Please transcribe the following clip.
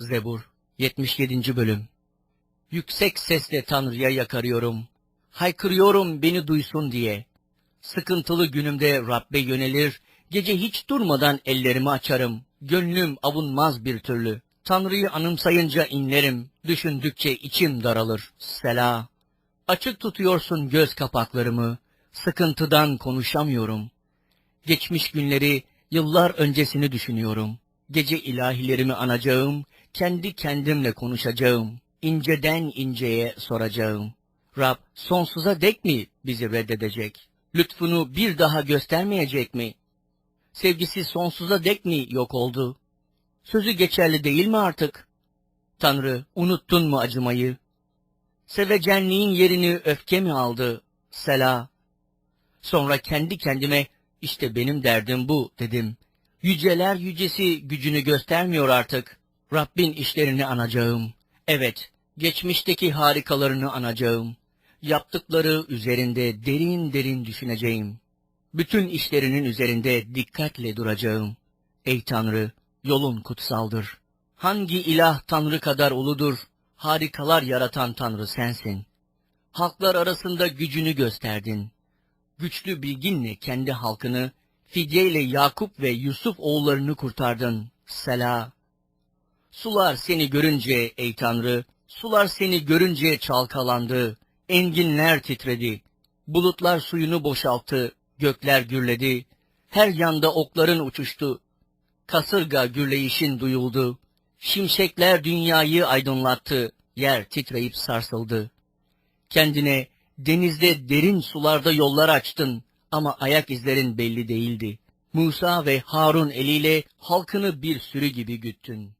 Zebur 77. Bölüm Yüksek sesle Tanrı'ya yakarıyorum. Haykırıyorum beni duysun diye. Sıkıntılı günümde Rabbe yönelir, gece hiç durmadan ellerimi açarım. Gönlüm avunmaz bir türlü. Tanrı'yı anımsayınca inlerim, düşündükçe içim daralır. Sela. Açık tutuyorsun göz kapaklarımı, sıkıntıdan konuşamıyorum. Geçmiş günleri, yıllar öncesini düşünüyorum. Gece ilahilerimi anacağım, kendi kendimle konuşacağım. İnceden inceye soracağım. Rab sonsuza dek mi bizi reddedecek? Lütfunu bir daha göstermeyecek mi? Sevgisi sonsuza dek mi yok oldu? Sözü geçerli değil mi artık? Tanrı unuttun mu acımayı? Sevecenliğin yerini öfke mi aldı? Sela. Sonra kendi kendime işte benim derdim bu dedim. Yüceler yücesi gücünü göstermiyor artık. Rabbin işlerini anacağım. Evet, geçmişteki harikalarını anacağım. Yaptıkları üzerinde derin derin düşüneceğim. Bütün işlerinin üzerinde dikkatle duracağım. Ey Tanrı, yolun kutsaldır. Hangi ilah Tanrı kadar uludur? Harikalar yaratan Tanrı sensin. Halklar arasında gücünü gösterdin. Güçlü bilginle kendi halkını, fidyeyle Yakup ve Yusuf oğullarını kurtardın. Sela. Sular seni görünce ey Tanrı, sular seni görünce çalkalandı. Enginler titredi. Bulutlar suyunu boşalttı, gökler gürledi. Her yanda okların uçuştu. Kasırga gürleyişin duyuldu. Şimşekler dünyayı aydınlattı. Yer titreyip sarsıldı. Kendine denizde derin sularda yollar açtın ama ayak izlerin belli değildi. Musa ve Harun eliyle halkını bir sürü gibi güttün.